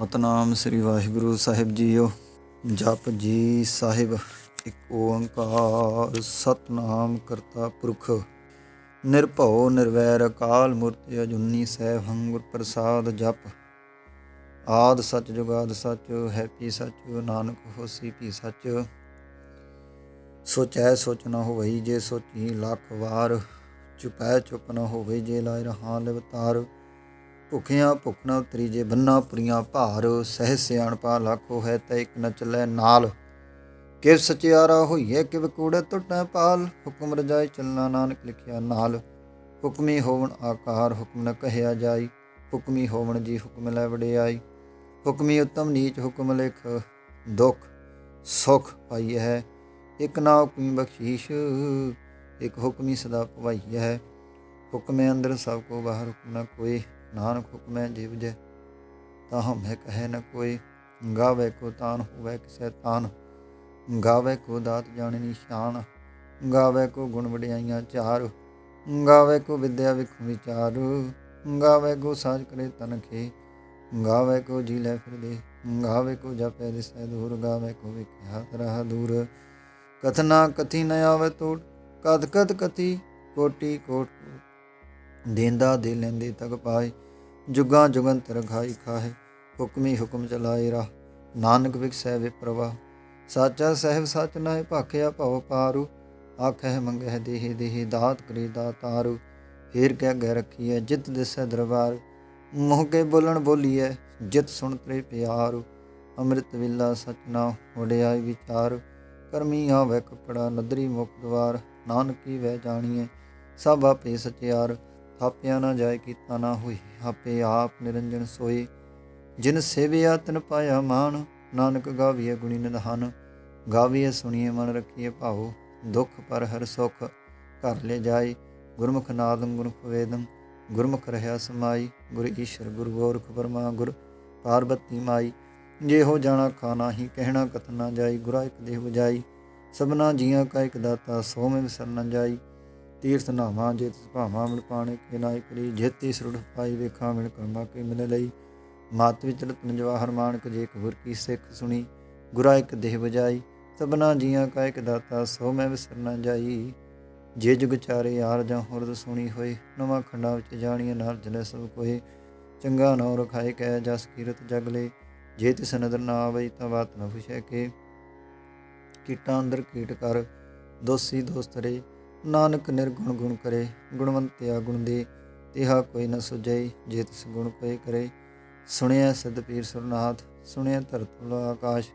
ਸਤਨਾਮ ਸ੍ਰੀ ਵਾਹਿਗੁਰੂ ਸਾਹਿਬ ਜੀਓ। ਜਪ ਜੀ ਸਾਹਿਬ, ਇੱਕ ਓੰਕਾਰ ਸਤਨਾਮ ਕਰਤਾ ਪੁਰਖ। ਨਿਰਭਉ ਨਿਰਵੈਰ ਅਕਾਲ ਮੂਰਤਿ ਅਜੂਨੀ ਸੈਭੰ ਗੁਰ ਪ੍ਰਸਾਦ ਜਪ। ਆਦ ਸਚ ਜੁਗਾਦ ਸਚ, ਹੈਪੀ ਸਚ, ਨਾਨਕ ਹੋਸੀ ਭੀ ਸਚ। ਸੋਚੈ ਸੋਚ ਨਾ ਹੋਵਈ ਜੇ ਸੋਚੀ ਲੱਖ ਵਾਰ। ਚੁਪੈ ਚੁਪ ਨਾ ਹੋਵੇ ਜੇ ਲਾਇ ਰਹਾ ਲਿਵਤਾਰ ਭੁਖਿਆ ਭੁਖ ਨ ਬੰਨਾ, ਪੁਰੀਆਂ ਭਾਰ, ਸਹਿ ਸਿਆਣਪਾ ਲਾਖੋ ਹੈ ਤੈ ਇੱਕ ਨ ਚੱਲੈ ਨਾਲ। ਕਿਵ ਸਚਿਆਰਾ ਹੋਈਐ, ਕਿਵ ਕੂੜੇ ਟੁੱਟੈ ਪਾਲ, ਹੁਕਮ ਰਜਾਈ ਚੱਲਣਾ ਨਾਨਕ ਲਿਖਿਆ ਨਾਲ। ਹੁਕਮੀ ਹੋਵਣ ਆਕਾਰ, ਹੁਕਮ ਨ ਕਹਿਆ ਜਾਈ, ਹੁਕਮੀ ਹੋਵਣ ਜੀ ਹੁਕਮ ਲੈ ਵਡਿਆਈ। ਹੁਕਮੀ ਉਤਮ ਨੀਚ ਹੁਕਮ ਲਿਖ, ਦੁਖ ਸੁਖ ਪਾਈ ਹੈ, ਇਕ ਨਾ ਹੁਕਮੀ ਬਖਸ਼ੀਸ਼, ਇਕ ਹੁਕਮੀ ਸਦਾ ਭਵਾਈ ਹੈ। ਹੁਕਮੇ ਅੰਦਰ ਸਭ ਕੋ ਬਾਹਰ ਹੁਕਮ ਨ ਕੋਈ। ਨਾਨਕ ਹੁਕਮੈ ਜਿਵ ਜੈ ਤਾਹਮ ਹੈ ਕਹੈ ਨ ਕੋਈ, ਗਾਵੇ ਕੋ ਤਾਨ ਹੋਵੇ ਕਿਸੈ ਤਾਨ, ਗਾਵੇ ਕੋ ਦਾਤ ਜਾਣੇ ਨਿਸ਼ਾਨ, ਗਾਵੇ ਕੋ ਗੁਣ ਵਡਿਆਈਆਂ ਚਾਰ, ਗਾਵੇ ਕੋ ਵਿਦਿਆ ਵਿਖ ਵਿਚਾਰ, ਗਾਵੇ ਕੋ ਸਾਜ ਕਰੇ ਤਨ ਖੇ, ਗਾਵੇ ਕੋ ਜੀ ਲੈ ਫਿਰ ਦੇ ਗਾਵੇ ਕੋ ਜਪੈ ਦਿਸੈ ਦੂਰ, ਗਾਵੇ ਕੋ ਵਿਖਿਆ ਰਹਾ ਦੂਰ, ਕਥਨਾ ਕਥੀ ਨ ਆਵੇ ਤੋੜ, ਕਦ ਕਦ ਕਥੀ ਕੋਟੀ ਕੋਟ ਦੇਂਦਾ ਦੇ ਲੈਂਦੇ ਤਕ ਪਾਏ। ਜੁਗਾਂ ਜੁਗੰਤਰ ਖਾਈ ਖਾਏ ਹੁਕਮੀ ਹੁਕਮ ਚਲਾਏ ਰਾ ਨਾਨਕ ਵਿਖਸੈ ਵਿਪਰਵਾ ਸਾਚਾ ਸਹਿਬ ਸਚ ਨਾਏ ਭਾਖਿਆ ਭਉ ਪਾਰੂ। ਆਖਹਿ ਮੰਗਹਿ ਦੇਹ ਦੇਹ ਦਾਤ ਕਰੀ ਦਾਤਾਰੂ ਫੇਰ ਕਹਿ ਗੈ ਰਖੀਐ ਜਿਤ ਦਿਸੈ ਦਰਬਾਰ। ਮੋਹ ਕੇ ਬੋਲਣ ਬੋਲੀਐ ਜਿਤ ਸੁਣ ਤਰੇ ਪਿਆਰ। ਅੰਮ੍ਰਿਤ ਵਿਲਾ ਸਚਨਾ ਵਡਿਆਈ ਵਿਚਾਰ। ਕਰਮੀ ਆਵੇ ਕਪੜਾ ਨਦਰੀ ਮੁਖ ਦਵਾਰ। ਨਾਨਕੀ ਵੈ ਜਾਣੀਐ, ਸਭ ਆਪੇ ਸਚਿਆਰ। ਥਾਪਿਆ ਨਾ ਜਾਏ ਕੀਤਾ ਨਾ ਹੋਈ। ਆਪੇ ਆਪ ਨਿਰੰਜਨ ਸੋਈ ਜਿਨ ਸੇਵਿਆ ਤਨ ਪਾਇਆ ਮਾਨ ਨਾਨਕ ਗਾਵੀਏ ਗੁਣੀ ਨਿਧਾਨ। ਗਾਵੀਏ ਸੁਣੀਏ ਮਨ ਰੱਖੀਏ ਭਾਉ। ਦੁਖ ਪਰ ਹਰ ਸੁਖ ਘਰ ਲੈ ਜਾਈ ਗੁਰਮੁਖ ਨਾਦੰ ਗੁਰਮੁਖ ਵੇਦੰ, ਗੁਰਮੁਖ ਰਹਾ ਸਮਾਈ। ਗੁਰ ਈਸ਼ਰ, ਗੁਰ ਗੋਰਖ ਪਰਮਾ ਗੁਰ ਪਾਰਬਤੀ ਮਾਈ। ਜੇ ਹੋ ਜਾਣਾ ਖਾਣਾ ਹੀ ਕਹਿਣਾ ਕਥ ਨਾ ਜਾਈ। ਗੁਰਾ ਇੱਕ ਦੇਹ ਬਜਾਈ ਸਭਨਾ ਜੀਆਂ ਕਾ ਇੱਕ ਦਾਤਾ ਸੋ ਮੈਂ ਵਿਸਰ ਨਾ ਜਾਈ। ਤੀਰਥ ਨਾਵਾਂ ਜੇ ਭਾਵਾਂ ਮਿਲ ਪਾਣੇ, ਕੇ ਨਾਇ ਕਰੀ ਜੇਤੀ ਸਰੁੜ ਪਾਈ ਵੇਖਾਂ ਮਿਲ ਕਰਮਾ ਕੇ ਮਿਲ ਲਈ। ਮਾਤ ਵਿੱਚ ਰਤਨ ਜਵਾਹਰ ਮਾਨਕ ਜੇ ਕਬੂਰ ਕੀ ਸਿੱਖ ਸੁਣੀ, ਗੁਰਾ ਇੱਕ ਦੇਹ ਬਜਾਈ ਸਭਨਾ ਜੀਆਂ ਕਾ ਇੱਕ ਦਾਤਾ, ਸੋ ਮੈਂ ਵਿਸਰ ਨਾ ਜਾਈ। ਜੇ ਜੁਗ ਚਾਰੇ ਯਾਰ ਜਾਂ ਹੁਰਦ ਸੁਣੀ ਹੋਏ, ਨਵਾਂ ਖੰਡਾਂ ਵਿੱਚ ਜਾਣੀਏ ਨਾਲ ਜਲੇ ਸਭ ਕੋਏ। ਚੰਗਾ ਨੌ ਰਖਾਏ ਕਹਿ ਜਸ ਕੀਰਤ ਜਗਲੇ ਲੈ, ਜੇ ਤਿਸ ਨਦਰ ਨਾ ਆਵੇ ਤਾਂ ਬਾਤ ਨ ਪੁਛੈ ਕੇ। ਕੀਟਾਂ ਅੰਦਰ ਕੀਟ ਕਰ, ਦੋਸੀ ਦੋਸਤਰੇ ਨਾਨਕ ਨਿਰਗੁਣ ਗੁਣ ਕਰੇ ਗੁਣਵੰਤਿਆ ਗੁਣ ਦੇ, ਤਿਹਾ ਕੋਈ ਨ ਸੁਜਈ ਜੇ ਤਿਸ ਗੁਣ ਕੋਈ ਕਰੇ। ਸੁਣਿਆ ਸਿਧ ਪੀਰ ਸੁਰਨਾਥ ਸੁਣਿਆ ਧਰਤ ਲੋ ਆਕਾਸ਼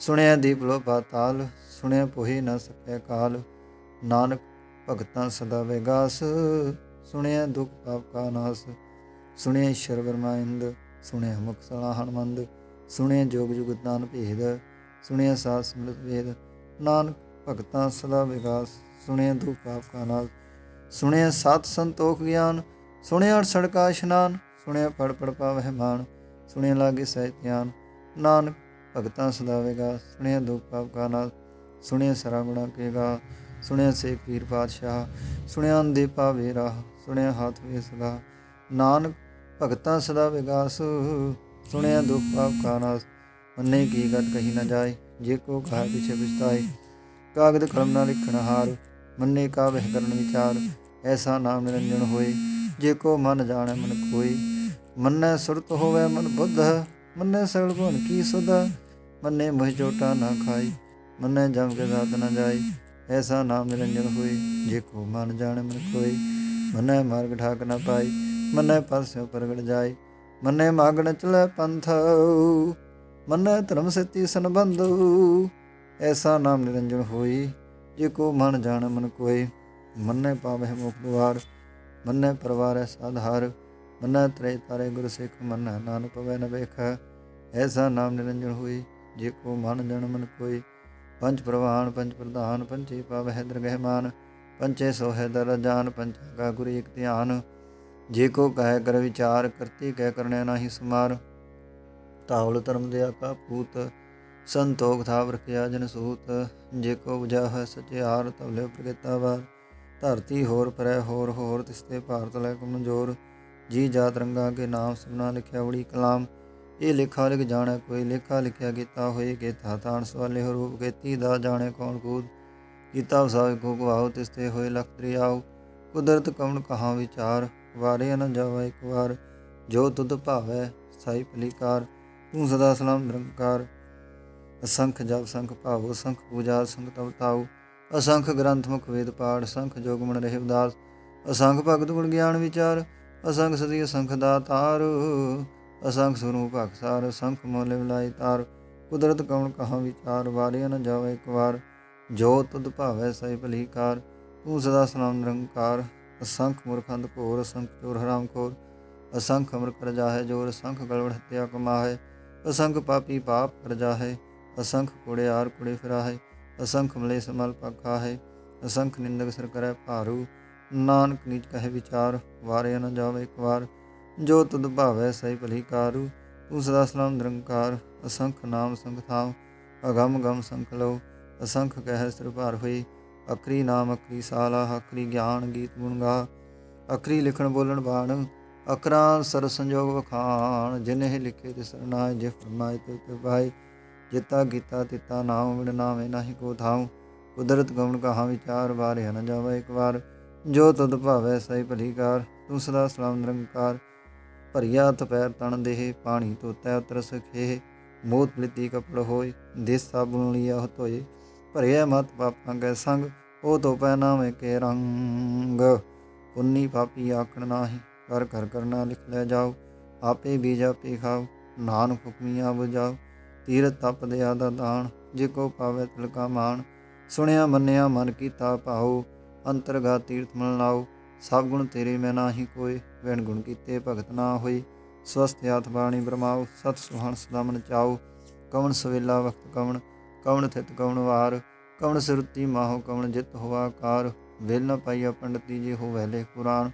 ਸੁਣਿਆ ਦੀਪ ਲੋ ਪਾਤਾਲ ਸੁਣਿਆ ਪੋਹੀ ਨ ਸਕੈ ਕਾਲ। ਨਾਨਕ ਭਗਤਾਂ ਸਦਾ ਵਿਗਾਸ ਸੁਣਿਆ ਦੁਖ ਪਾਪ ਕਾ ਨਾਸ। ਸੁਣਿਆ ਈਸ਼ਰ ਵਰਮਾ ਸੁਣਿਆ ਮੁਖ ਸਲਾ ਹਨਮੰਦ ਸੁਣਿਆ ਜੋਗ ਜੁਗ ਦਾਨ ਭੇਦ ਸੁਣਿਆ ਸਾਧ ਸਿਮਰਤ ਵੇਦ ਨਾਨਕ ਭਗਤਾਂ ਸਦਾ ਵਿਗਾਸ। ਸੁਣਿਆ ਦੁਖ ਪਾਪ ਕਾ ਨਾਸ ਸੁਣਿਆ ਸਤ ਸੰਤੋਖ ਗਿਆਨ, ਸੁਣਿਆ ਸੜਕਾ ਇਸ਼ਨਾਨ, ਸੁਣਿਆ ਪੜ ਪੜ ਪਾਵਹਿ ਮਾਨ ਸੁਣਿਆ ਲਾਗੇ ਸਹਿ ਧਿਆਨ। ਨਾਨਕ ਭਗਤਾਂ ਸਦਾ ਸੁਣਿਆ ਦੁਖ ਪਾਪ ਕਾ ਨਾਸ ਸੁਣਿਆ ਸਰਾ ਗੁਣਾ ਕੇ ਸੁਣਿਆ ਸੇਖ ਪੀਰ ਪਾਤਸ਼ਾਹ, ਸੁਣਿਆ ਅੰਦੇ ਪਾਵੇ ਰਾਹ, ਸੁਣਿਆ ਹਾਥ ਵੇ ਸਦਾ। ਨਾਨਕ ਭਗਤਾਂ ਸਦਾ ਵਿਗਾਸ ਸੁਣਿਆ ਦੁਖ ਪਾਪ ਕਾ ਨਾਸ ਮੰਨੇ ਕੀ ਗਤ ਕਹੀ ਨਾ ਜਾਏ, ਜੇ ਕੋ ਕਹਾ ਪਿਛੇ ਪਛਤਾਏ। ਕਾਗਦ ਕਲਮ ਨਾਲ ਲਿਖਣ ਹਾਰ ਮੰਨੇ ਕਾ ਵਹਿ ਕਰਨ ਵਿਚਾਰ, ਐਸਾ ਨਾਮ ਨਿਰੰਜਨ ਹੋਏ। ਜੇ ਕੋ ਮਨ ਜਾਣੈ ਮਨ ਕੋਈ ਮੰਨੈ ਸੁਰਤ ਹੋਵੇ ਮਨ ਬੁੱਧ, ਮੰਨੈ ਸਗਲ ਗੁਣ ਕੀ ਸੁਧ। ਮੰਨੇ ਮੋਹ ਜੋਟਾ ਨਾ ਖਾਈ ਮੰਨੈ ਜਮ ਕੇ ਦਾਤ ਨਾ ਜਾਈ ਐਸਾ ਨਾਮ ਨਿਰੰਜਨ ਹੋਏ। ਜੇ ਕੋ ਮਨ ਜਾਣੈ ਮਨ ਕੋਈ ਮੰਨੈ ਮਾਰਗ ਠਾਕ ਨਾ ਪਾਈ ਮੰਨੇ ਪਰਸਿਓ ਪ੍ਰਗਟ ਜਾਏ। ਮੰਨੇ ਮਾਗਣ ਚਲੇ ਪੰਥ, ਮੰਨੈ ਧਰਮ ਸਿੱਤੀ ਸੰਬੰਧ। ਐਸਾ ਨਾਮ ਨਿਰੰਜਨ ਹੋਈ ਜੇ ਕੋ ਮਨ ਜਾਣ, ਮਨ ਕੋਈ ਮੰਨੈ ਪਾਵਹਿ ਮੁਖ ਦੁਆਰ ਮੰਨੈ ਪਰਵਾਰੈ ਸਾਧਾਰ ਮੰਨੈ ਤ੍ਰੇ ਤਾਰੇ ਗੁਰ ਸਿੱਖ, ਮੰਨੈ ਨਾਨਕ ਪਵੈ ਨ ਵੇਖ, ਐਸਾ ਨਾਮ ਨਿਰੰਜਨ ਹੋਈ ਜੇ ਕੋ ਮਨ ਜਨ ਮਨ ਕੋਈ ਪੰਜ ਪ੍ਰਵਾਨ, ਪੰਜ ਪ੍ਰਧਾਨ ਪੰਚੇ ਪਾਵਹਿ ਦਰਗਹਿ ਮਾਨ ਪੰਚੇ ਸੋਹਿ ਦਰ ਜਾਨ ਪੰਚਾ ਕਾ ਗੁਰ ਇਕ ਧਿਆਨ, ਜੇ ਕੋ ਕਹਿ ਕਰ ਵਿਚਾਰ, ਕਰਤੀ ਕਹਿ ਕਰਨੇ ਨਾਹੀ ਸਮਾਰ ਤਾਵਲ ਧਰਮ ਦੇ ਆਕਾ ਪੂਤ ਸੰਤੋਖ ਥਾਵ ਰਖਿਆ ਜਨ ਸੂਤ, ਜੇ ਕੋ ਬੁਝਾ ਸਚਿਆਰ ਤਵਲੇ ਪ੍ਰਗਤਾ ਵਾਰ। ਧਰਤੀ ਹੋਰ ਪਰੈ ਹੋਰ ਹੋਰ ਤਿਸਤੇ ਭਾਰਤ ਲੈ ਕਮਜੋਰ ਜੀ ਜਾਤ ਰੰਗਾ ਕੇ ਨਾਮ ਸਭਨਾ ਲਿਖਿਆ ਬੜੀ ਕਲਾਮ। ਇਹ ਲੇਖਾ ਲਿਖ ਜਾਣੈ ਕੋਈ, ਲੇਖਾ ਲਿਖਿਆ ਕੀਤਾ ਹੋਏ ਕੀਤਾ ਤਾਣ ਸਵਾਲੇ ਰੂਪ ਕੀਤੀ ਦਾ ਜਾਣੇ ਕੌਣ ਕੂਦ। ਕੀਤਾ ਸਾਵੇ ਕੋ ਗਵਾਓ ਤਿਸਤੇ ਹੋਏ ਲਖ ਦਰਿਆਉ ਕੁਦਰਤ ਕਵਣ ਕਹਾ ਵਿਚਾਰ, ਵਾਰੇ ਨ ਜਾਵੇ ਇੱਕ ਵਾਰ। ਜੋ ਤੁਧ ਭਾਵੈ, ਸਾਈ ਭਲੀਕਾਰ ਤੂੰ ਸਦਾ ਸਲਾਮ ਨਿਰੰਕਾਰ। ਅਸੰਖ ਜਪ ਸੰਖ ਭਾਵੋ ਸੰਖ ਪੂਜਾ ਸੰਖ ਤਵ ਤਾਉ, ਅਸੰਖ ਗ੍ਰੰਥ ਮੁਖ ਵੇਦ ਪਾਠ ਸੰਖ ਜੋਗ ਮਨ ਰਹਿ ਉਦਾਸ, ਅਸੰਖ ਭਗਤ ਗੁਣ ਗਿਆਨ ਵਿਚਾਰ, ਅਸੰਖ ਸਦੀ ਅਸੰਖ ਦਾਤਾਰ ਅਸੰਖ ਸੁਰੂ ਭਗਸਾਰ ਅਸੰਖ ਮੋਲੇ ਵਿਲਾਈ ਤਾਰ, ਕੁਦਰਤ ਕਵਣ ਕਹਾ ਵਿਚਾਰ, ਵਾਰਿਆ ਨ ਜਾਵੇ ਇੱਕ ਵਾਰ, ਜੋ ਤੁਧ ਭਾਵੈ ਸਈ ਭਲੀਕਾਰ ਤੂੰ ਸਦਾ ਸਲਾਮ ਨਿਰੰਕਾਰ, ਅਸੰਖ ਮੁਰਖੰਦ ਭੋਰ, ਅਸੰਖ ਚੋਰ ਹਰਾਮ ਖੋਰ, ਅਸੰਖ ਅਮਰ ਕਰ ਜਾਹੇ ਜੋਰ, ਅਸੰਖ ਗਲਵੜ ਹਤਿਆ ਕਮਾਹੇ, ਅਸੰਖ ਪਾਪੀ ਪਾਪ ਕਰ ਜਾਹੇ ਅਸੰਖ ਕੁੜਿਆਰ ਕੁੜੇ ਫਿਰਾਹੇ, ਅਸੰਖ ਮਲੇ ਸਮਲ ਪਖਾ ਹੈ ਅਸੰਖ ਨਿੰਦਕ ਸਿਰ ਕਰੈ ਭਾਰੂ, ਨਾਨਕ ਨੀਚ ਕਹੇ ਵਿਚਾਰ, ਵਾਰੇ ਨ ਜਾਵੇ ਇੱਕ ਵਾਰ, ਜੋ ਤੁਧ ਭਾਵੈ ਸਈ ਭਲੀ ਕਾਰੂ ਤੂੰ ਸਦਾ ਸਲਾਮ ਨਿਰੰਕਾਰ, ਅਸੰਖ ਨਾਮ ਸੰਖ ਥਾਮ ਗਮ ਸੰਖ ਲੋ ਅਸੰਖ ਕਹਿ ਸਿਰ ਭਾਰ ਹੋਈ, ਅਕਰੀ ਨਾਮ ਅਕਰੀ ਸਾਲਾ, ਅਕਰੀ ਗਿਆਨ ਗੀਤ ਗੁਣ ਗਾ, ਅਕਰੀ ਲਿਖਣ ਬੋਲਣ ਬਾਣ, ਅਕਰਾਂ ਸਰ ਸੰਜੋਗ ਵਖਾਣ ਜਿਨੇ ਲਿਖੇ ਤਿਸ ਸਰਨਾਏ ਜੇ ਫਰਮਾਏ ਤੇ ਤੇ ਭਾਈ ਜਿਤਾ ਕੀਤਾ ਤਿਤਾ ਨਾਮ ਬਿਨ ਨਾਮੇ ਨਾਹੀ ਕੋ ਥਾਉ। ਕੁਦਰਤ ਗਵਨ ਕਹਾ ਵਿਚਾਰ ਵਾਰਿਆ ਨ ਜਾਵੇ ਇੱਕ ਵਾਰ। ਜੋ ਤਦ ਭਾਵੈ ਸਹੀ ਭਲੀਕਾਰ ਤੂੰ ਸਦਾ ਸਲਾਮ ਨਿਰੰਕਾਰ। ਭਰੀਆ ਹੱਥ ਪੈਰ ਤਣ ਦੇਹ, ਪਾਣੀ ਤੋਤੈ ਉਤਰ ਸਖੇ ਮੋਤ ਲਿਤੀ ਕਪੜ ਹੋਏ ਦੇਸ ਸਾਬੁਨ ਲਿਆ ਹੋ ਧੋਏ। ਭਰਿਆ ਮਤ ਪਾਪਾਂ ਕੈ ਸੰਗ, ਉਹ ਤੋ ਪੈ ਨਾਮੇ ਕੇ ਰੰਗ। ਪੁੰਨੀ ਪਾਪੀ ਆਖਣ ਨਾਹੀ, ਕਰ ਕਰ ਕਰਨਾ ਲਿਖ ਲੈ ਜਾਓ। ਆਪੇ ਬੀਜ ਆਪੇ ਖਾਓ, ਨਾਨਕ ਹੁਕਮੀਆਂ ਬੁਝਾਓ ਤੀਰਤ ਤਪ ਦਿਆ ਦਾ ਦਾਨ, ਜੇ ਕੋ ਪਾਵੇ ਤਿਲਕਾ ਮਾਨ ਸੁਣਿਆ, ਮੰਨਿਆ, ਮਨ ਕੀਤਾ ਭਾਉ ਅੰਤਰਗਾ ਤੀਰਥ ਮਨ ਲਾਓ ਸਭ ਗੁਣ ਤੇਰੇ ਮੈਂ ਨਾਹੀ ਕੋਏ ਵੈਣ ਗੁਣ ਕੀਤੇ ਭਗਤ ਨਾ ਹੋਈ ਸਵਸਥ ਆਤ ਬਾਣੀ ਬਰਮਾਓ ਸਤ ਸੁਹਣ ਸਦਾ ਮਨ ਚਾਓ ਕਵਣ ਸਵੇਲਾ ਵਕਤ ਕਵਣ ਕਵਣ ਥਿਤ ਕਵਣ ਵਾਰ। ਕਵਣ ਸਿਰਤੀ ਮਾਹੋ, ਕਵਣ ਜਿਤ ਹੋਵਾ ਕਾਰ। ਵੇਲ ਨ ਪਾਈਆ ਪੰਡਤੀ ਜੀ ਹੋ ਵੈਲੇ ਕੁਰਾਨ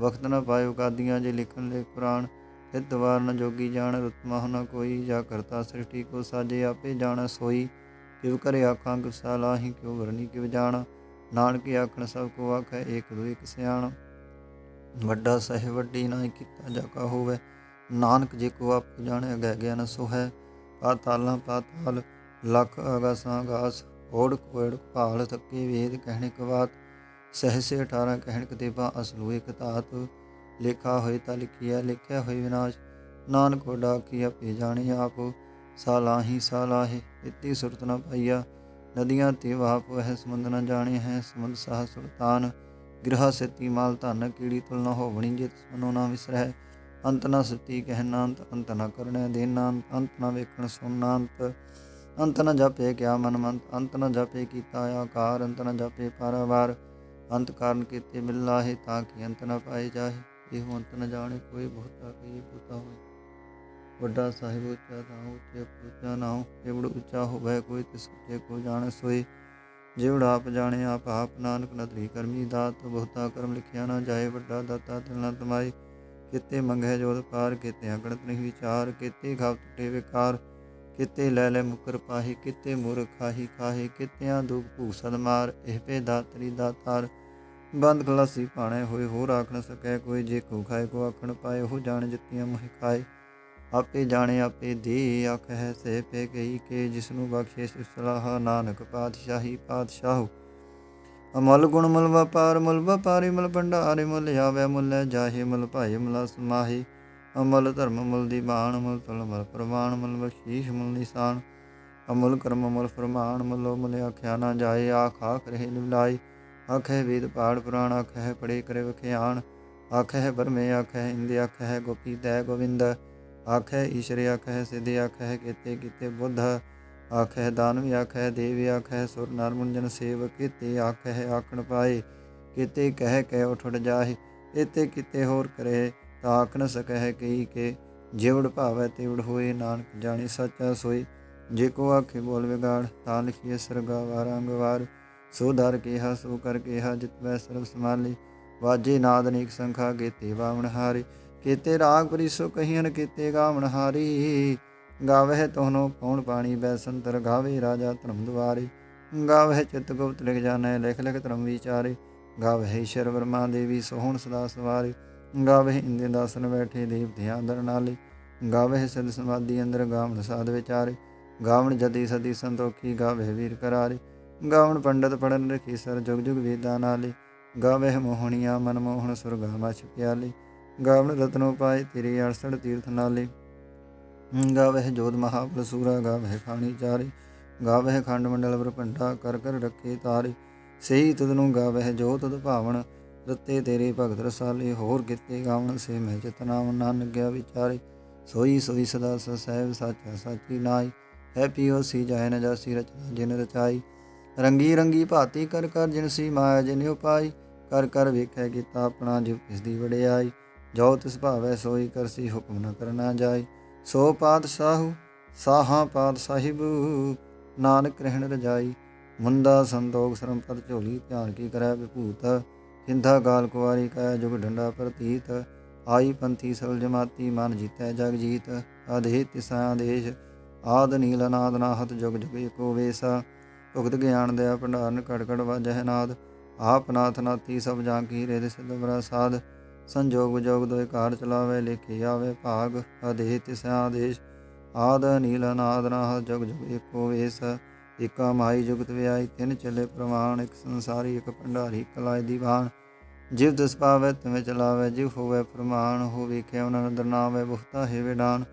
ਵਕਤ ਨ ਪਾਇਓ ਕਾਦੀਆਂ ਜੇ ਲਿਖਣ ਲੈ ਕੁਰਾਨ ਹਿਤ ਵਾਰ ਨ ਜੋਗੀ ਜਾਣ ਰਤਮਾ ਨ ਕੋਈ ਜਾ ਕਰਤਾ ਸ੍ਰਿਸ਼ਟੀ ਕੋ ਸਾਜੇ ਆਪੇ ਜਾਣ ਸੋਈ, ਕਿਵ ਕਰੇ ਆਖਾਂ ਗੁਸਾ ਲਾਹੀ ਕਿਉ ਵਰਨੀ ਕਿਵ ਜਾਣ, ਨਾਨਕ ਆਖਣ ਸਭ ਕੋ ਆਖੈ ਏਕ ਦੋ ਇਕ ਸਿਆਣ। ਵੱਡਾ ਸਹਿ ਵੱਡੀ ਨਾ ਕੀਤਾ ਜਾ ਕਾ ਹੋਵੇ, ਨਾਨਕ ਜੇ ਕੋ ਆਪ ਜਾਣੈ ਅਗੈ ਗਿਆਨ ਸੋ ਹੈ ਪਾਤਾਲਾਂ ਪਾਤਾਲ, ਲਖ ਅਗਾਸਾਂ ਗਾਸ ਓੜ ਕੋੜ ਭਾਲ ਤੱਕੇ ਵੇਦ ਕਹਿਣੇ ਕਵਾਤ ਸਹਸੇ 18 ਕਹਿਣ ਕਤੇਬਾ ਅਸਲੂ ਇਕ ਧਾਤ। ਲੇਖਾ ਹੋਏ ਤਾਂ ਲਿਖਿਆ ਲਿਖਿਆ ਹੋਏ ਵਿਨਾਸ਼। ਨਾਨਕ ਕੋਡਾ ਕੀ ਆਪੇ ਜਾਣੇ ਆਪ। ਸਾਲਾਹੀ ਸਾਲਾਹੇ, ਇਤੀ ਸੁਰਤ ਨ ਪਾਈਆ। ਨਦੀਆਂ ਤੇ ਵਾਪ ਵਹਿ ਸਮੁੰਦ ਨ ਜਾਣੇ ਹੈ, ਸਮੁੰਦ ਸਾਹ ਸੁਲਤਾਨ। ਗ੍ਰਹ ਸਤੀ ਮਾਲ ਧਨ, ਕੀੜੀ ਤੁਲ ਨ ਹੋਵਣੀ, ਜਿਤ ਮਨੋ ਨਾ ਵਿਸਰੈ ਅੰਤ ਨ ਸਤੀ ਕਹਿਨਾ ਅੰਤ ਅੰਤ ਨ ਕਰਣੈ ਦੇਨਾ ਅੰਤ ਨ ਵੇਖਣ ਸੁਣਨਾ ਅੰਤ ਅੰਤ ਨ ਜਪੇ ਕਿਆ ਮਨ ਮੰਤ, ਅੰਤ ਨ ਜਪੇ ਕੀਤਾ ਆਕਾਰ, ਅੰਤ ਨ ਜਪੇ ਪਰਵਾਰ। ਅੰਤ ਕਾਰਨ ਕੀਤੇ ਮਿਲਾਹੇ ਤਾਂ ਕਿ ਅੰਤ ਨ ਪਾਏ ਜਾਹੇ। ਇਹੋ ਅੰਤ ਨ ਜਾਣੇ ਕੋਈ ਬਹੁਤਾ ਕਈ ਬੁਤਾ ਹੋਏ। ਵੱਡਾ ਸਾਹਿਬ ਉੱਚਾ ਤਾਂ ਉੱਚੇ ਉੱਚਾ ਨਾਉ ਏਵੜ ਉੱਚਾ ਹੋਵੇ ਕੋਈ ਤਿਸ ਉੱਚੇ ਕੋ ਜਾਣ ਸੋਈ ਜਿਵੜਾ ਆਪ ਜਾਣੇ ਆਪ ਆਪ ਨਾਨਕ ਨਦਰੀ ਕਰਮੀ ਦਾਤ, ਬਹੁਤਾ ਕਰਮ ਲਿਖਿਆ ਨਾ ਜਾਏ, ਵੱਡਾ ਦਾਤਾ ਤਿਲ ਨਾ ਤਮਾਈ ਕਿਤੇ ਮੰਗੇ ਜੋਤ ਪਾਰ, ਕਿਤੇ ਅਗਣਤ ਨਹੀਂ ਵਿਚਾਰ, ਕਿਤੇ ਘਾਵ ਟੁੱਟੇ ਵਿਕਾਰ। ਕਿਤੇ ਲੈ ਲੈ ਮੁਕਰ ਪਾਹੀ, ਕਿਤੇ ਮੁਰ ਖਾਹੀ ਖਾਹੇ, ਕਿਤਿਆਂ ਦੁਖ ਭੂਸਦ ਮਾਰ, ਇਹ ਪੇ ਦਾਤਰੀ ਦਾਤਾਰ। ਬੰਦ ਖਲਾਸੀ ਪਾਣੇ ਹੋਏ, ਹੋਰ ਆਖ ਨ ਸਕੈ, ਕੋਈ ਜੇ ਕੋ ਖਾਏ, ਕੋ ਆਖਣ ਪਾਏ, ਉਹ ਜਾਣ ਜਿੱਤੀਆਂ ਮੋਹਿ ਖਾਏ। ਆਪੇ ਜਾਣੇ, ਆਪੇ ਦੇ, ਆਖ ਹੈ ਸੇ ਪੇ ਗਈ ਕੇ ਜਿਸ ਨੂੰ ਬਖਸ਼ੇ ਸਲਾਹ, ਨਾਨਕ ਪਾਤਸ਼ਾਹੀ ਪਾਤਸ਼ਾਹ। ਅਮਲ ਗੁਣ ਮਲ ਵਪਾਰ ਮਲ ਵਪਾਰੀ ਮਲ ਭੰਡਾਰੇ, ਮਲ ਆਵੇ, ਮੁੱਲ ਜਾਹੇ, ਮਲ ਭਾਏ, ਮਲ ਸਮਾਹੀ ਅਮਲ ਧਰਮ, ਮਲ ਦੀ ਬਾਣ, ਮਲ ਤਲ, ਮਲ ਪ੍ਰਮਾਣ ਮਲ ਬਖਸ਼ੀਸ਼, ਮਲ ਨਿਸ਼ਾਨ। ਅਮਲ ਕਰਮ, ਮਲ ਫਰਮਾਨ, ਮਲੋ, ਮਲ ਆਖਿਆ ਨਾ ਜਾਏ, ਆਖ ਆਖ ਰਹੇ ਨਿਵਲਾਈ ਆਖੇ ਵੇਦ ਪਾੜ ਪੁਰਾਣ ਆਖੇ ਪੜੇ ਕਰੇ ਵਖਿਆਣ ਆਖੇ ਬਰਮੇ ਆਖੇ ਇੰਦ ਆਖੇ ਗੋਪੀ ਦੈ ਗੋਵਿੰਦ ਆਖੇ ਈਸ਼ਰ ਆਖੇ ਸਿਧ ਆਖੇ ਕੀਤੇ ਕੀਤੇ ਬੁੱਧ ਆਖੇ ਦਾਨਵੀ ਆਖੇ ਦੇਵੀ ਆਖੇ ਸੁਰ ਨਰ ਮੁੰਜਨ ਸੇਵ ਕੀਤੇ ਆਖੇ ਆਖਣ ਪਾਏ ਕੀਤੇ ਕਹਿ ਕਹਿ ਉਠ ਉਠ ਜਾਹੇ ਇਤੇ ਕੀਤੇ ਹੋਰ ਕਰੇ ਤਾਂ ਆਖਣ ਨ ਕਈ ਕੇ ਜਿਵੜ ਭਾਵੈ ਤਿਵੜ ਹੋਏ ਨਾਨਕ ਜਾਣੀ ਸੱਚਾ ਸੋਈ ਜੇ ਕੋ ਆਖੇ ਬੋਲ ਵਿਗਾੜ ਤਾਂ ਲਿਖੀਏ ਸਰਗਾ ਵਾਰੰਗ ਸੋ ਧਰ ਕੇਹਾ, ਸੋ ਕਰ ਕੇਹਾ, ਜਿਤ ਵੈ ਸਰਬ ਸਮਾਲੀ ਵਾਜੇ ਨਾਦ ਅਨੇਕ ਸੰਖਾ, ਗੇਤੇ ਬਾਵਣ ਹਾਰੇ। ਕੀਤੇ ਰਾਗ ਪਰਿਸੋ ਕਹੀਨ ਕੀਤੇ ਗਾਵਣ ਹਾਰੀ। ਗਾਵਹਿ ਤੋਹਨੋ ਪੌਣ ਪਾਣੀ, ਬੈਸੰਤਰ ਗਾਵੇ ਰਾਜਾ ਧਰਮ ਦੁਆਰੇ। ਗਾਵਹਿ ਚਿਤ ਗੁਪਤ ਲਿਖ ਜਾਣੈ, ਲਿਖ ਲਿਖ ਧਰਮ ਵਿਚਾਰੇ। ਗਾਵਹਿ ਈਸ਼ਰ ਵਰਮਾ ਦੇਵੀ ਸੋਹਣ ਸਦਾ ਸਵਾਰੇ। ਗਾਵਹਿ ਇੰਦੇ ਦਾਸਨ ਬੈਠੇ, ਦੇਵ ਧਿਆਨ ਦਰ ਨਾਲੇ। ਗਾਵਹਿ ਸਦ ਸਮਾਧੀ ਅੰਦਰ ਗਾਵਣ ਸਾਧ ਵਿਚਾਰੇ। ਗਾਵਣ ਜਦੀ ਸਦੀ ਸੰਤੋਖੀ ਗਾਵੇ ਵੀਰ ਕਰਾਰੇ। ਗਾਵਣ ਪੰਡਤ ਪੜਨ ਰਖੀ ਸਰ ਜੁਗ ਜੁਗ ਵੇਦਾਂ ਨਾਲੇ ਗਾਵੇ ਮੋਹਣੀਆਂ ਮਨ ਮੋਹਣ ਸੁਰਗਾ ਮਛ ਪਿਆਲੇ ਗਾਵਣ ਰਤਨੋ ਪਾਏ ਤੇਰੇ ਅਰਸੜ ਤੀਰਥ ਨਾਲੇ। ਗਾਵੇ ਜੋਤ ਮਹਾਬਲ ਸੂਰਾ ਗਾਵੇ ਖਾਣੀ ਚਾਰੇ ਗਾਵੇ ਖੰਡ ਮੰਡਲ ਬ੍ਰਹਮੰਡਾ ਕਰ ਕਰ ਰੱਖੇ ਤਾਰੇ। ਸਹੀ ਤੁਧ ਨੂੰ ਗਾਵੇ ਜੋ ਤੁਧ ਭਾਵਨ ਰਤੇ ਤੇਰੇ ਭਗਤ ਰਸਾਲੇ। ਹੋਰ ਕਿਤੇ ਗਾਵਣ ਸੇ ਮੈਂ ਚਿਤਨਾਮ ਨਾਨਕ ਗਿਆ ਵਿਚਾਰੇ। ਸੋਈ ਸੋਈ ਸਦਾ ਸਹਿਬ ਸਾਚਾ ਸਾਚੀ ਨਾਈ, ਹੈ ਪੀਓ ਸੀ ਜਾਇ ਨ ਜਾਸੀ ਰਚਨਾ ਜਿਨ ਰਚਾਈ। ਰੰਗੀ ਰੰਗੀ ਭਾਤੀ ਕਰ ਕਰ ਜਿਨਸੀ ਮਾਇਆ ਜਿਨ ਉਪਾਈ, ਕਰ ਕਰ ਵੇਖੈ ਕੀਤਾ ਆਪਣਾ ਜਿਵ ਇਸ ਦੀ ਵਡਿਆਈ। ਜੋ ਤਿਸ ਭਾਵੈ ਸੋਈ ਕਰਸੀ ਹੁਕਮ ਨ ਕਰਨਾ ਜਾਈ। ਸੋ ਪਾਤਸ਼ਾਹੂ, ਸਾਹਾ ਪਾਤ ਸਾਹਿਬ ਨਾਨਕ ਰਹਿਣ ਰਜਾਈ। ਮੁੰਦਾ ਸੰਤੋਖ ਸਰਮਪਦ ਝੋਲੀ, ਧਿਆਨ ਕੀ ਕਰੈ ਵਿਭੂਤ। ਹਿੰਦਾ ਗਾਲ ਕੁਵਾਰੀ ਕੈ ਜੁਗ ਡੰਡਾ ਪ੍ਰਤੀਤ। ਆਈ ਪੰਥੀ ਸਲ ਜਮਾਤੀ, ਮਨ ਜੀਤੈ ਜਗ ਜੀਤ। ਆਦੇ ਤਿਸਾ ਦੇਸ਼ ਆਦ ਨੀਲ ਅਨਾਦ ਨਾਹਤ ਜੁਗ ਜੁਗ ਏਕੋ ਵੇਸਾ। ਭੁਗਤ ਗਿਆਨ ਦਇਆ ਭੰਡਾਰਨ ਘੜ ਘੜ ਵਾਜਹਿ ਨਾਦ। ਆਪ ਨਾਥ ਨਾਤੀ ਸਭ ਜਾਂ ਕੀ ਰਿਦ ਸਿਧ ਪ੍ਰਸਾਦ ਸੰਜੋਗ ਵਿਜੋਗ ਦੋਇ ਕਾਰ ਚਲਾਵੇ, ਲੇਖੇ ਆਵੇ ਭਾਗ। ਆਦੇ ਤਿਸਾ ਆਦੇਸ਼, ਆਦ ਨੀਲ ਅਨਾਦ ਨਾਹਤ ਜੁਗ ਜੁਗ ਏਕੋ ਵੇਸ। ਏਕਾ ਮਾਈ ਜੁਗਤ ਵਿਆਈ ਤਿੰਨ ਚਲੇ ਪ੍ਰਮਾਣ ਇੱਕ ਸੰਸਾਰੀ, ਇੱਕ ਭੰਡਾਰੀ ਕਲਾਇ ਦੀਵਾਨ। ਜਿਵ ਦਸ ਪਾਵੈ, ਤਿਵੇਂ ਚਲਾਵੇ, ਜਿਵ ਹੋਵੇ ਪ੍ਰਮਾਣ ਹੋ ਵੇਖਿਆ ਉਹਨਾਂ ਨਦਰ ਨਾਵੇ ਬਹੁਤਾ ਹੈ ਵਿਡਾਨ।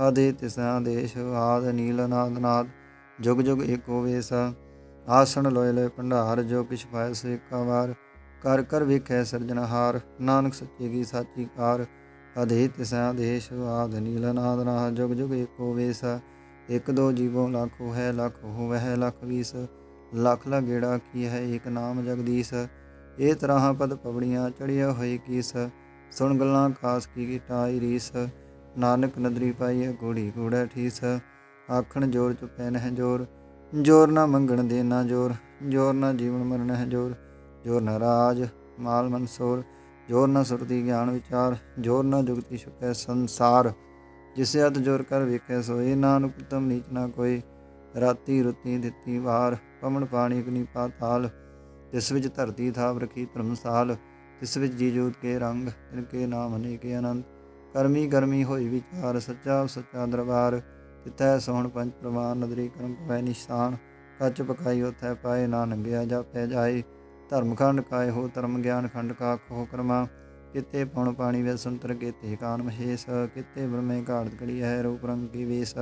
ਆਦੇ ਤਿਸਾ ਦੇਸ਼ ਆਦ ਨੀਲ ਅਨਾਦ ਨਾਦ। ਜੁਗ ਜੁਗ ਏਕੋ ਵੇਸ, ਆਸਣ ਲੋਇ ਲੋਇ ਭੰਡਾਰ, ਜੋ ਕਿਛ ਪਾਇ ਸੋ ਏਕਾ ਵਾਰ। ਕਰ ਕਰ ਵੇਖੈ ਸਿਰਜਣਹਾਰ ਨਾਨਕ ਸੱਚੇ ਕੀ ਸਾਚੀ ਕਾਰ। ਆਦੇ ਤਿਸਾ ਦੇਸ਼ ਆਦ ਨੀਲ ਨਾਦ ਨਾਦ ਜੁਗ ਜੁਗ ਏਕੋ ਵੇਸ, ਇਕ ਦੋ ਜੀਵੋ ਲੱਖੋ ਹੈ ਲੱਖ ਹੋਵਹਿ, ਲੱਖ ਵੀਸ। ਲੱਖ ਲਾ ਕੀ ਹੈ, ਏਕ ਨਾਮ ਜਗਦੀਸ਼। ਇਹ ਤਰ੍ਹਾਂ ਪਦ ਪਵੜੀਆਂ ਚੜਿਆ ਹੋਏ ਕੀਸ। ਸੁਣ ਗੱਲਾਂ ਖਾਸ ਕੀ ਗਿਟਾਈ ਰੀਸ। ਨਾਨਕ ਨਦਰੀ ਪਾਈ ਘੋੜੀ ਘੋੜਾ ਠੀਸ। ਆਖਣ, ਜੋਰ ਚੁਪੈ ਨਹਿ ਜੋਰ। ਜੋਰ ਨਾ ਮੰਗਣ ਦੇ ਨਾ ਜੋਰ। ਜੋਰ ਨਾ ਜੀਵਨ ਮਰਨ ਹੈ ਜੋਰ। ਜੋਰ ਨਾ ਰਾਜ, ਮਾਲ ਮਨਸੂਰ ਜੋਰ ਨਾ ਸੁਰਤੀ ਗਿਆਨ ਵਿਚਾਰ। ਜੋਰ ਨਾ ਜੁਗਤੀ ਛੁਪੈ ਸੰਸਾਰ। ਜਿਸੇ ਹੱਥ ਜੋਰ ਕਰ ਵੇਖੈ ਸੋਏ, ਨਾਨਕ ਉਤਮ ਨੀਚ ਨਾ ਕੋਈ ਰਾਤੀ ਰੁੱਤੀ ਦਿੱਤੀ ਵਾਰ, ਪਵਨ ਪਾਣੀ ਅਗਨੀ ਪਾਤਾਲ ਜਿਸ ਵਿੱਚ ਧਰਤੀ ਥਾਪ ਰਖੀ ਧਰਮਸਾਲ। ਜਿਸ ਵਿੱਚ ਜੀ ਜੋਤ ਕੇ ਰੰਗ, ਤਿਨ ਕੇ ਨਾਮ ਅਨੇਕੇ ਅਨੰਤ। ਕਰਮੀ ਕਰਮੀ ਹੋਈ ਵਿਚਾਰ, ਸੱਚਾ ਸੱਚਾ ਦਰਬਾਰ। ਤਿਤੈ ਸੋਹਣ ਪੰਜ ਪ੍ਰਮਾਨ ਨਦਰੀ ਕਰਮ ਪਵੈ ਨਿਸ਼ਾਨ, ਕੱਚ ਪਕਾਈ ਉਥੈ ਪਾਏ ਨਾ ਨੰਗਿਆ ਜਾਪੈ ਜਾਏ ਧਰਮਖੰਡ ਕਾਇ ਹੋ ਧਰਮ ਗਿਆਨ ਖੰਡ ਕਾ ਖੋ ਕਰਮਾ, ਕਿਤੇ ਪਉਣ ਪਾਣੀ ਵੇ ਸੰਤਰ, ਕੀਤੇ ਕਾਨ ਮਹੇਸ਼, ਕਿਤੇ ਬ੍ਰਹਮੇ ਘਾੜਤ ਕੜੀ ਹੈ ਰੂਪ ਰੰਗ ਕੀ ਵੇਸ,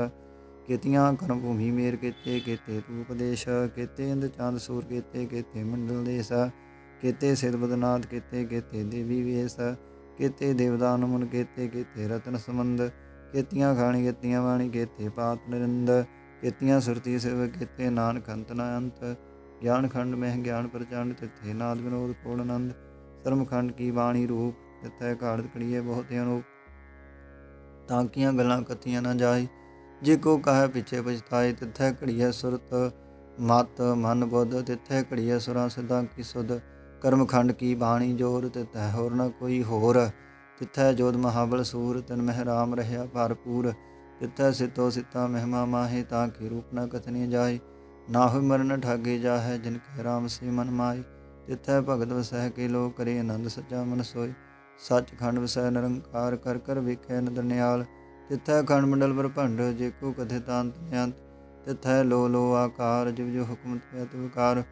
ਕੀਤੀਆਂ ਕਰਮ ਭੂਮੀ ਮੇਰ ਕੀਤੇ ਕੀਤੇ ਤੂ ਉਪਦੇਸ਼ ਕੀਤੇ ਇੰਦ ਚੰਦ ਸੂਰ, ਕੀਤੇ ਕੀਤੇ ਮੰਡਲ ਦੇਸ, ਕੀਤੇ ਸਿਰ ਬਦਨਾਥ, ਕੀਤੇ ਕੀਤੇ ਦੇਵੀ ਵੇਸ, ਕੀਤੇ ਦੇਵਦਾਨ ਮੁਨ, ਕੀਤੇ ਕੀਤੇ ਰਤਨ ਸਮੰਦ ਕੀਤੀਆਂ ਖਾਣੀ, ਕੀਤੀਆਂ ਬਾਣੀ ਕੀਤੇ ਪਾਤ ਨਿਰੰਦ, ਕੀਤੀਆਂ ਸੁਰਤੀ ਸਿਵ ਕੀਤੇ ਨਾਨਕ ਅੰਤ ਨਾ ਅੰਤ। ਗਿਆਨ ਖੰਡ ਮਹਿ ਗਿਆਨ ਪ੍ਰਚੰਡ, ਤਿਥੇ ਨਾਦ ਵਿਨੋਦ ਕੋਣ ਆਨੰਦ। ਧਰਮ ਖੰਡ ਕੀ ਬਾਣੀ ਰੂਪ, ਤਿੱਥੈ ਘਾੜਤ ਕੜੀਏ ਬਹੁਤ ਅਨੂਪ ਤਾਂ ਕੀਆਂ ਗੱਲਾਂ ਕਥੀਆਂ ਨਾ ਜਾਈ, ਜੇ ਕੋ ਕਹੈ ਪਿਛੇ ਪਛਤਾਏ, ਤਿੱਥੇ ਘੜੀਐ ਸੁਰਤ ਮਤ ਮਨ ਬੁੱਧ, ਤਿੱਥੇ ਘੜੀਐ ਸੁਰਾਂ ਸਿਧਾਂ ਕੀ ਸੁਧ। ਕਰਮਖੰਡ ਕੀ ਬਾਣੀ ਜੋਰ, ਤਿੱਥੇ ਹੋਰ ਨਾ ਕੋਈ ਹੋਰ। ਤਿੱਥੈ ਜੋਧ ਮਹਾਬਲ ਸੂਰ, ਤਨ ਮਹਿ ਰਾਮ ਰਹਿਆ ਭਰਪੂਰ। ਤਿੱਥੈ ਸਿਤੋ ਸਿਤਾ ਮਹਿਮਾ ਮਾਹੇ, ਤਾਂ ਕੀ ਰੂਪ ਨ ਕਥਨੀ ਜਾਏ। ਨਾ ਹੋਇ ਮਰਨ ਠਾਗੇ ਜਾਹੈ, ਜਿਨ ਕੈ ਰਾਮ ਸੇ ਮਨ ਮਾਏ। ਤਿੱਥੈ ਭਗਤ ਵਸਹਿ ਕੇ ਲੋ ਕਰੇ ਆਨੰਦ ਸੱਚਾ ਮਨ ਸੋਏ। ਸੱਚ ਖੰਡ ਵਸੈ ਨਿਰੰਕਾਰ ਕਰ ਕਰ ਵੇਖੈ ਨਦਰ ਨਿਆਲ ਤਿੱਥੈ ਖੰਡ ਮੰਡਲ ਬ੍ਰਹਮੰਡ ਜੇ ਕੋ ਕਥੇ ਤਾਂਤ ਨਿਅੰਤ ਤਿੱਥੈ ਲੋ ਲੋ ਆਕਾਰ, ਜਿਵ ਜੋ ਹੁਕਮ ਤੇ ਵਿਕਾਰ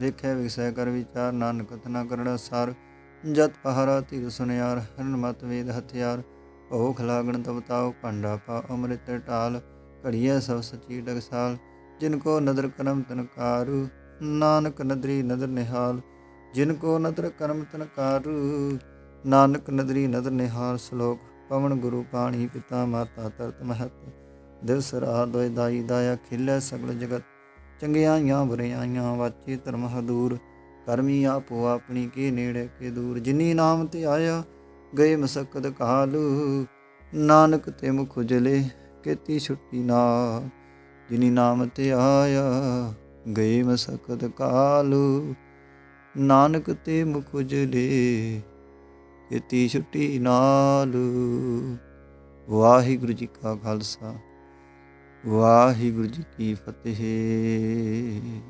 ਵੇਖੈ ਵਿਸੈ ਕਰ ਵਿਚਾਰ, ਨਾਨਕ ਕਥਨਾ ਕਰਣ ਸਾਰ ਜਤ ਪਹਾਰਾ ਧੀਰ ਸੁਨਿਆਰ ਹਰਨ ਮਤ ਵੇਦ ਹਥਿਆਰ ਭੋਖ ਲਾਗਣ ਤਵਤਾਉ ਭਾਂਡਾ ਪਾ ਅੰਮ੍ਰਿਤ ਢਾਲ, ਘੜੀਐ ਸਭ ਸਚੀ ਡਗਸਾਲ, ਜਿਨ ਕੋ ਨਦਰ ਕਰਮ ਤਨਕਾਰੂ ਨਾਨਕ ਨਦਰੀ ਨਦਰ ਨਿਹਾਲ, ਜਿਨ ਕੋ ਨਦਰ ਕਰਮ ਤਨਕਾਰੂ ਨਾਨਕ ਨਦਰੀ ਨਦਰ ਨਿਹਾਲ, ਸ਼ਲੋਕ ਪਵਨ ਗੁਰੂ ਪਾਣੀ ਪਿਤਾ ਮਾਤਾ ਤਰਤ ਮਹਤ, ਦਿਵਸ ਰਾਤ ਦੋਇ ਦਾਈ ਦਾਇਆ ਖਿਲੈ ਸਗਲ ਜਗਤ, ਚੰਗਿਆਈਆਂ ਬੁਰਿਆਈਆਂ ਵਾਚੇ ਧਰਮ ਹਦੂਰ ਕਰਮੀ ਆਪੋ ਆਪਣੀ ਕੇ ਨੇੜੇ ਕੇ ਦੂਰ। ਜਿਨੀ ਨਾਮ ਤੇ ਆਇਆ, ਗਏ ਮਸਕਤ ਕਾਲੂ। ਨਾਨਕ ਤੇ ਮੁਖ ਉਜਲੇ, ਕੀਤੀ ਛੁੱਟੀ ਨਾ। ਜਿਨੀ ਨਾਮ ਤੇ ਆਇਆ, ਗਏ ਮਸਕਤ ਕਾਲੂ। ਨਾਨਕ ਤੇ ਮੁਖ ਉਜਲੇ, ਕੀਤੀ ਛੁੱਟੀ ਨਾਲ। ਵਾਹਿਗੁਰੂ ਜੀ ਕਾ ਖਾਲਸਾ, ਵਾਹਿਗੁਰੂ ਜੀ ਕੀ ਫਤਿਹ।